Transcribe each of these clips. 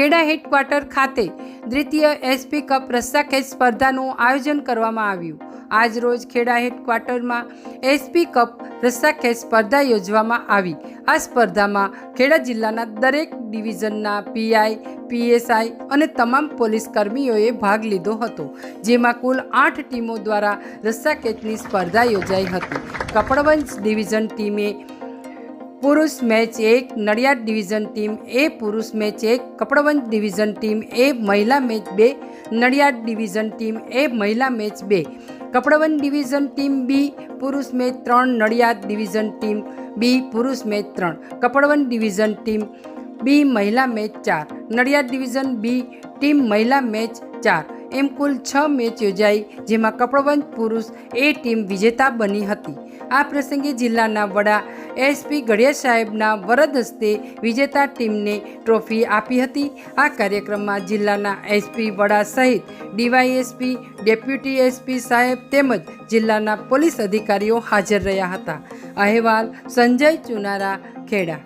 Kheda headquarter ખાતે દ્વિતીય SP cup રસ્સાખેંચ સ્પર્ધાનું આયોજન કરવામાં આવ્યું. આજ રોજ ખેડા હેડક્વાર્ટરમાં એસપી કપ રસ્સાખેંચ સ્પર્ધા યોજવામાં આવી. આ સ્પર્ધામાં ખેડા જિલ્લાના દરેક ડિવિઝનના પીઆઈ, પીએસઆઈ અને તમામ પોલીસ કર્મીઓએ ભાગ લીધો હતો, જેમાં કુલ આઠ ટીમો દ્વારા રસ્સાખેંચની સ્પર્ધા યોજાઈ હતી. કપડવંજ ડિવિઝન ટીમે પુરુષ મેચ એક નડિયાદ ડિવિઝન ટીમ, એ પુરુષ મેચ એક કપડવંજ ડિવિઝન ટીમ, એ મહિલા મેચ બે નડિયાદ ડિવિઝન ટીમ, એ મહિલા મેચ બે કપડવંજ ડિવિઝન ટીમ, બી પુરુષ મેચ ત્રણ નડિયાદ ડિવિઝન ટીમ, બી પુરુષ મેચ ત્રણ કપડવંજ ડિવિઝન ટીમ, બી મહિલા મેચ ચાર નડિયાદ ડિવિઝન, બી ટીમ મહિલા મેચ ચાર એમ કુલ છ મેચ યોજાઈ, જેમાં કપડવંજ પુરુષ એ ટીમ વિજેતા બની હતી. આ પ્રસંગે જિલ્લાના વડા એસપી ગઢિયા સાહેબના વરદ હસ્તે વિજેતા ટીમને ટ્રોફી આપી હતી. આ કાર્યક્રમમાં જિલ્લાના એસપી વડા સહિત ડીવાયએસપી, ડેપ્યુટી એસપી સાહેબ તેમજ જિલ્લાના પોલીસ અધિકારીઓ હાજર રહ્યા હતા. અહેવાલ સંજય ચુનારા, ખેડા.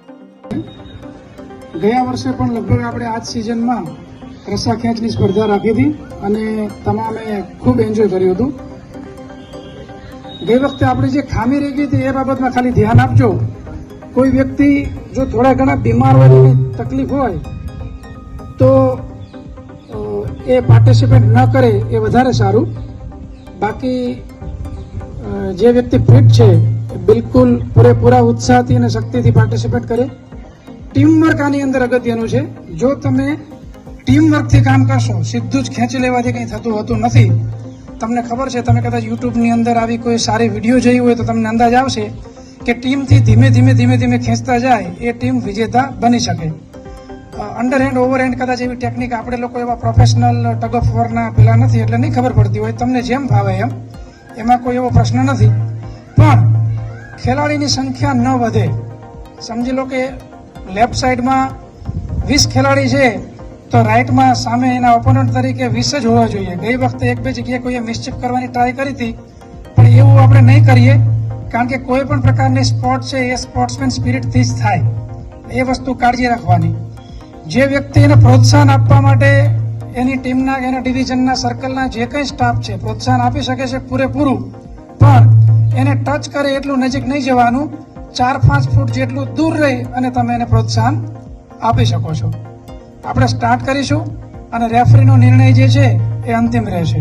ગયા વર્ષે પણ લગભગ આપણે આ સિઝનમાં રસ્સા ખેંચની સ્પર્ધા રાખી હતી અને તમામે ખૂબ એન્જોય કર્યું હતું. ગઈ વખતે આપણે જે ખામી રહી ગઈ હતી એ બાબતમાં ખાલી ધ્યાન આપજો. કોઈ વ્યક્તિ જો થોડા ઘણા બીમાર હોય તકલીફ હોય, તો એ પાર્ટિસિપેટ ન કરે એ વધારે સારું. બાકી જે વ્યક્તિ ફિટ છે બિલકુલ પૂરેપૂરા ઉત્સાહથી અને શક્તિથી પાર્ટિસિપેટ કરે. ટીમવર્ક આની અંદર અગત્યનું છે. જો તમે ટીમવર્કથી કામ કરશો, સીધું જ ખેંચી લેવાથી કંઈ થતું હોતું નથી. તમને ખબર છે, તમે કદાચ યુટ્યુબની અંદર આવી કોઈ સારી વીડિયો જોઈ હોય તો તમને અંદાજ આવશે કે ટીમથી ધીમે ધીમે ધીમે ધીમે ખેંચતા જાય, એ ટીમ વિજેતા બની શકે. અંડર હેન્ડ ઓવર હેન્ડ કદાચ એવી ટેકનિક આપણે લોકો એવા પ્રોફેશનલ ટગ ઓફ વોરના પેલા નથી, એટલે નહીં ખબર પડતી હોય, તમને જેમ ભાવે એમ, એમાં કોઈ એવો પ્રશ્ન નથી. પણ, ખેલાડીની સંખ્યા ન વધે. સમજી લો કે લેફ્ટ સાઈડમાં વીસ ખેલાડી છે તો રાઇટમાં સામે એના ઓપોનન્ટ તરીકે વીસ જ હોવા જોઈએ. ગઈ વખતે એક બે જગ્યાએ કોઈએ મિસચીફ કરવાની ટ્રાય કરી હતી, પણ એવું આપણે નહીં કરીએ, કારણ કે કોઈ પણ પ્રકારની સ્પોર્ટ છે, એ સ્પોર્ટ્સમેન સ્પિરિટથી જ થાય. એ વસ્તુ કાળજી રાખવાની. જે વ્યક્તિ એને પ્રોત્સાહન આપવા માટે એની ટીમના, એના ડિવિઝનના સર્કલના જે કંઈ સ્ટાફ છે, પ્રોત્સાહન આપી શકે છે પૂરેપૂરું, પણ એને ટચ કરે એટલું નજીક નહીં જવાનું, ચાર પાંચ ફૂટ જેટલું દૂર રહી અને તમે એને પ્રોત્સાહન આપી શકો છો. આપણે સ્ટાર્ટ કરીશું અને રેફરીનો નિર્ણય જે છે એ અંતિમ રહેશે.